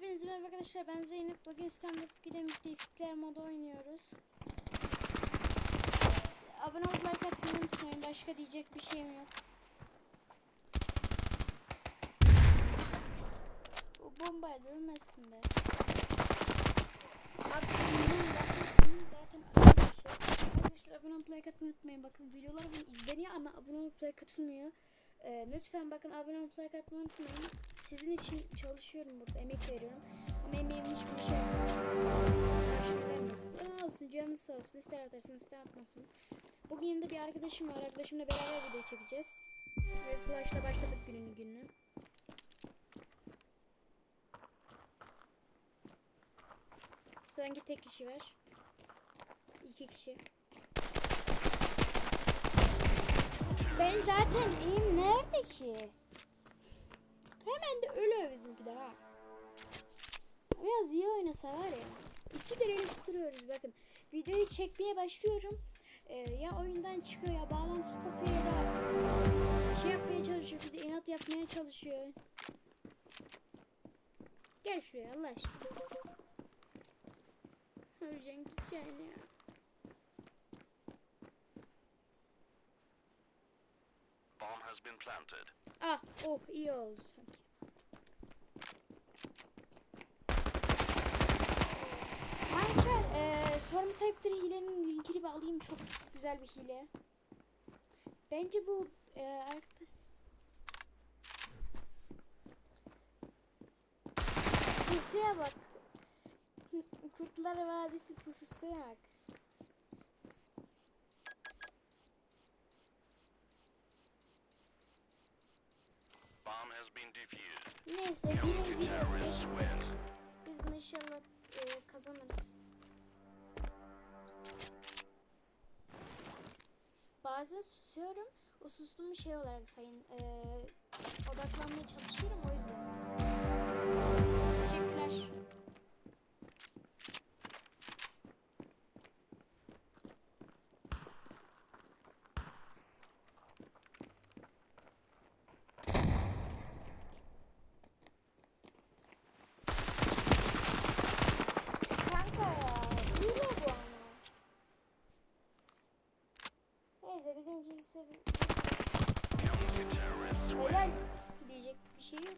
Hepinize merhaba arkadaşlar ben Zeynep. Bugün Stand Up Gidemik'te İfikler modu oynuyoruz. Abone olup like atmayı unutmayın. Başka diyecek bir şeyim yok. O bombayla ölmezsin be. Abi benim zaten benim zaten. Arkadaşlar abone olup like atmayı unutmayın. Bakın videolarım izleniyor ama abone olup like atılmıyor. Ee, lütfen bakın abone olup like atmayı unutmayın. Sizin için çalışıyorum burada, emek veriyorum. Ama emeğimin hiçbir şey yapmıyorsunuz. Ama olsun, canınız sağ olsun. İster atarsınız, ister atmazsınız. Bugün yanında bir arkadaşım var. Arkadaşımla beraber video çekeceğiz. Ve Flash'la başladık gününü gününü. Sanki tek kişi var. İki kişi. Ben zaten iyiyim. Nerede ki? Hemen de ölüyor bizimki de ha. Biraz iyi oynasa var ya. İki direnip duruyoruz bakın. Videoyu çekmeye başlıyorum. Ee, ya oyundan çıkıyor ya bağlantısı kopuyor ya da şey yapmaya çalışıyor. Bizi inat yapmaya çalışıyor. Gel şuraya Allah aşkına. Öleceksin gideceksin ya. Bomb has been planted. Ah oh iyi oldu sanki. Kanka eee sorma sahipleri hilenin linkini bağlayayım çok güzel bir hile. Bence bu eee arkadaş Pusuya bak. Kurtlar Vadisi pusuya bak. Neyse Your bir two bir terrorists win. Biz bunu inşallah eee, kazanırız. Bazen susuyorum. O sustuğumu şey olarak sayın. eee, odaklanmaya çalışıyorum o yüzden. Teşekkürler. Kanka ya. Hile bu ama. Neyse bizimki ise Your two terrorists win. helal diyecek bir şey yok.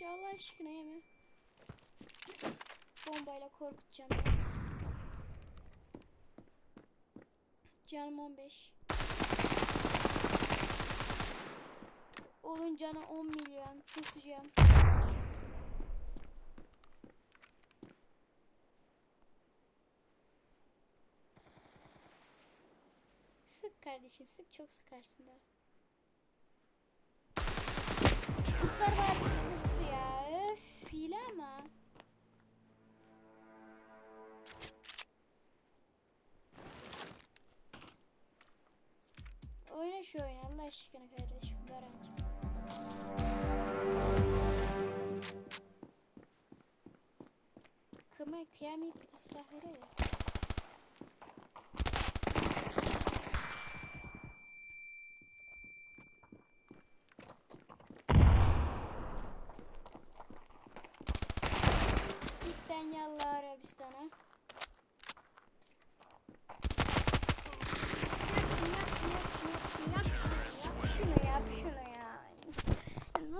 Yeme o flaşı Allah aşkına yeme. Bombayla korkutacağım biraz. Canım 15. Onun canı 10 milyon. Susacağım. Sık kardeşim sık çok sıkarsın da. Ama. Oyna şu oyunu Allah aşkına kardeşim. Garanti. Kıma kıyamayıp bir silah veriyor ya.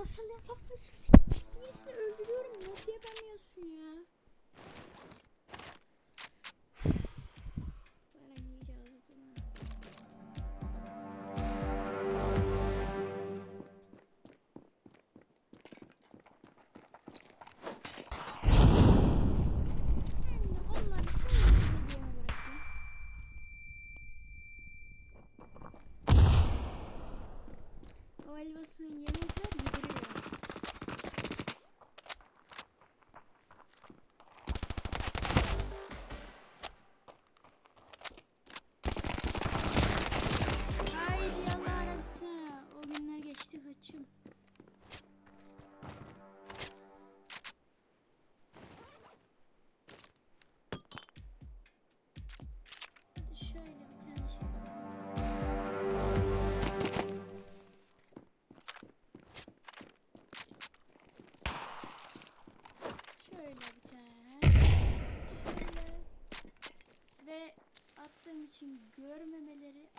Nasıl yapamıyorsun? Birisini öldürüyorum. Nasıl yapamıyorsun helvasını yemezler yediriyorlar. İçin görmemeleri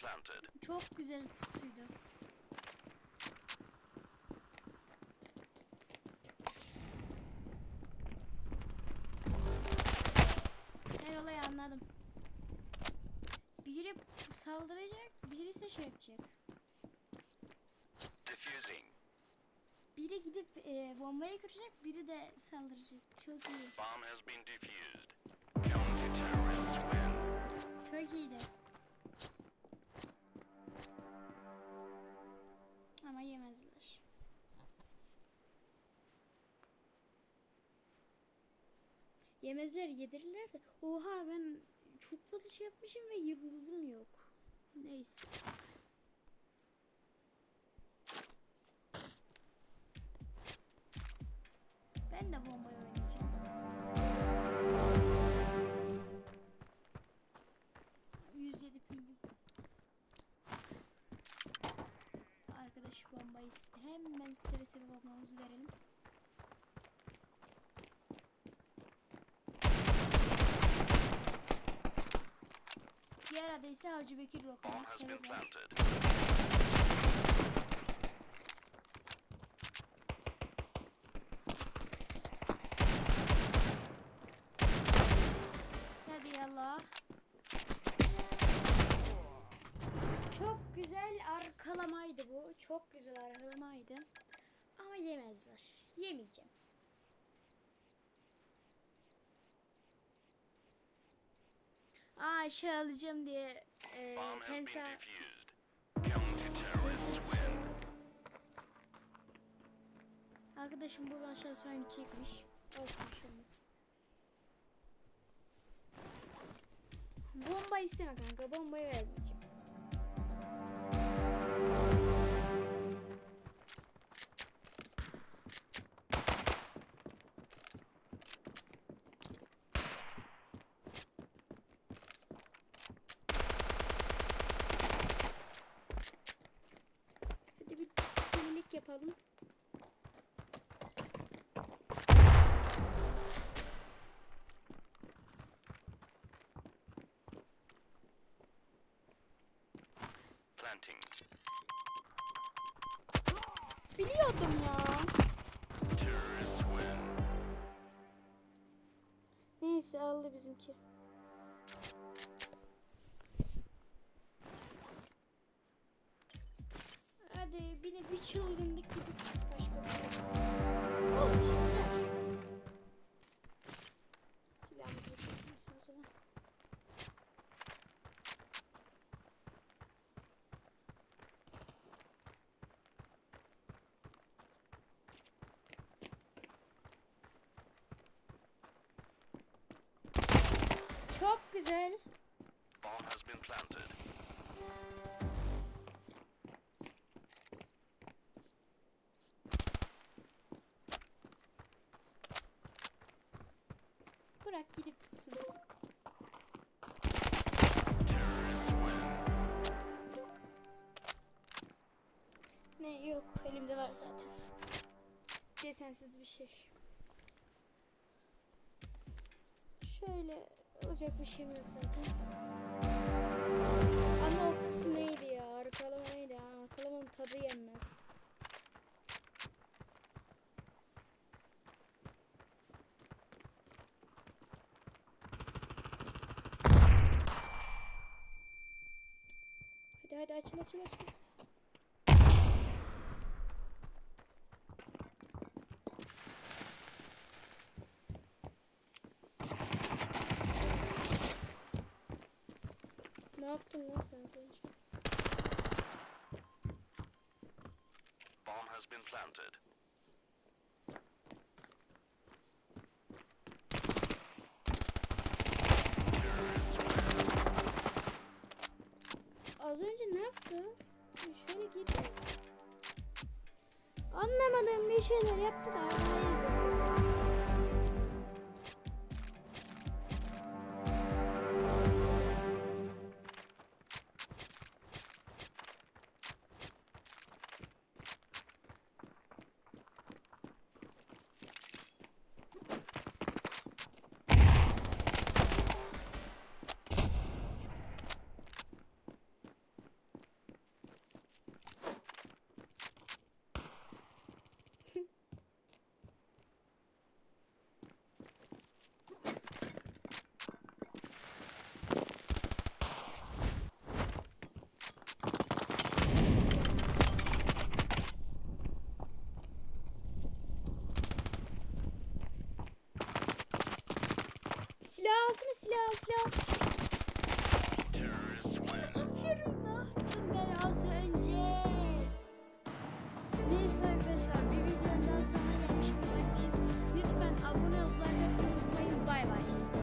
planted. Çok güzel pusuydu. Her olayı anladım. Biri saldıracak, biri ise şey yapacak. Biri gidip e, bombayı kıracak, biri de saldıracak. Çok iyi. Bomb has been defused. Çok iyiydi. Ama yemezler. Yemezler yedirirler de. Oha ben çok fazla şey yapmışım ve yıldızım yok. Neyse. Ben de bombayı bombayı. Hemen seve seve bombamızı verelim. Diğer adı ise Hacı Bekir been severler. Hadi yallah. Çok güzel arkalamaydı bu. Çok güzel arkalamaydı. Ama yemezler. Yemeyeceğim. Aa şey alacağım diye e, pensa Arkadaşım bu aşağı sonra gidecekmiş. Olsun bir şey. Bomba isteme kanka. Bombayı vermeyeceğim. Yapalım. Planting. Biliyordum ya. Neyse aldı bizimki. Çılgınlık gibi başka bir şey. Oo teşekkürler. Silahımızı boşaltmasın o zaman. Çok güzel. Bomb has been planted. Bırak gidip win. Ne yok elimde var zaten. Desensiz bir şey. Şöyle olacak bir şeyim yok zaten. Ama o pusu neydi ya? Arkalama neydi? Arkalamanın tadı yenmez. hadi açın açın açın. Ne yaptın lan sen sonuçta? Bomb has been planted. 去，你也不打。Silah alsana silah silah. Win. Ne ben az önce? Neyse arkadaşlar bir videonun daha sonra gelmiş bulunmaktayız. Lütfen abone olup like atmayı unutmayın. Bay bay.